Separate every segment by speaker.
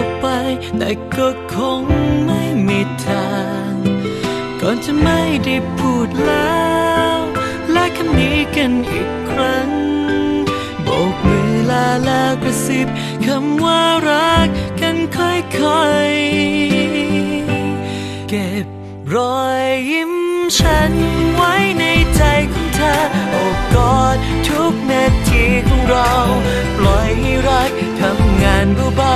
Speaker 1: ากไป แต่ก็คงไม่มีทาง ก่อนจะไม่ได้พูดแล้วและคำนี้กันอีกครั้งโบกมือลาแล้วกระซิบคำว่ารักกันค่อยๆ เก็บรอยยิ้มฉันไว้ในใจของเธอ โอบกอดทุกนาทีของเรา ปล่อยให้รักทำงานเบาน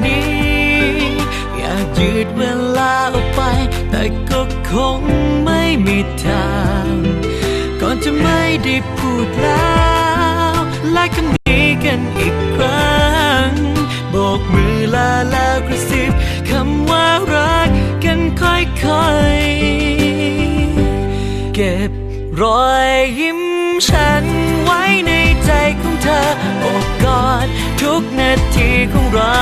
Speaker 1: ้ ยืดเวลาออกไป แต่ก็คงไม่มีทาง ก่อนจะไม่ได้พูดแล้วและคำนี้กันอีกครั้งโบกมือลาแล้วกระซิบคำว่ารักกันค่อยๆ เก็บรอยยิ้มฉันไว้ในใจของเธอโอบกอดทุกนาทีของเรา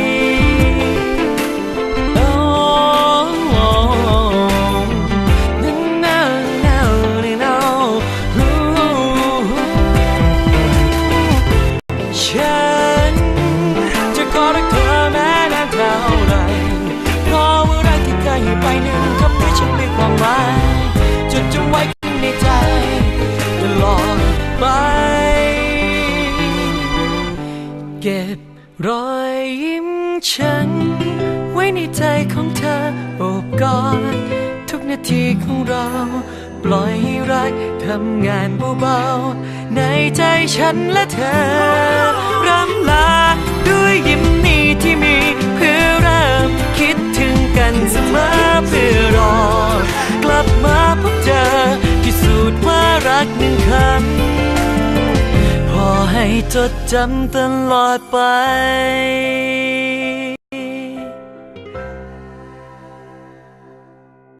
Speaker 1: เก็บรอยยิ้มฉัน ไว้ในใจของเธอโอบกอดทุกนาทีของเรา ปล่อยให้รักทำงานเบาๆ ในใจฉันและเธอรำลาด้วยยิ้มนี้ที่มีเพื่อเริ่มคิดถึงกันเสมอเพื่อรอ กลับมาพบเจอพิสูจน์ว่ารักหนึ่งคำ จดจำตลอดไป